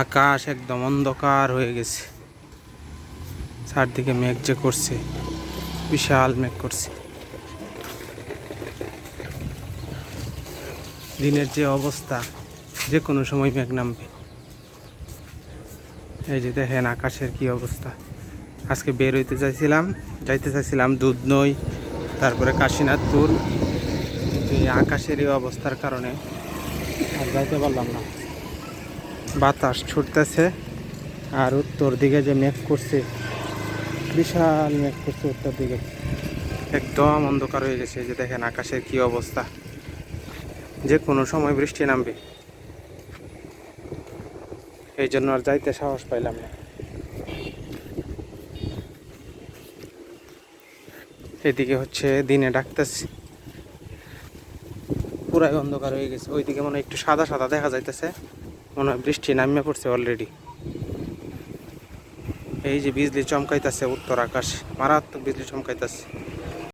আকাশ একদম অন্ধকার হয়ে গেছে। চারদিকে মেঘ যে করছে, বিশাল মেঘ করছে। দিনের যে অবস্থা, যে কোনো সময় মেঘ নামবে। এই যে দেখেন আকাশের কি অবস্থা। আজকে বের হইতে চাইছিলাম, যাইতে চাইছিলাম দুধ নই তারপরে কাশীনাথপুর। কিন্তু এই আকাশের এই অবস্থার কারণে আর যাইতে পারলাম না। বাতাস ছুটতেছে আর উত্তর দিকে যে মেঘ করছে, বিশাল মেঘ করছে উত্তর দিকে। একদম অন্ধকার হয়ে গেছে যে দেখেন আকাশের কি অবস্থা। যে কোনো সময় বৃষ্টি নামবে। এই জন্য আর যাইতে সাহস পাইলাম না। এদিকে হচ্ছে দিনে ডাকতেছি। পুরাই অন্ধকার হয়ে গেছে। ওইদিকে মনে একটু সাদা সাদা দেখা যাইতেছে। মনে বৃষ্টি নামিয়ে পড়ছে অলরেডি এই যে বিজলি চমকাইতেছে উত্তর আকাশ। মারাত্মক বিজলি চমকাইতেছে।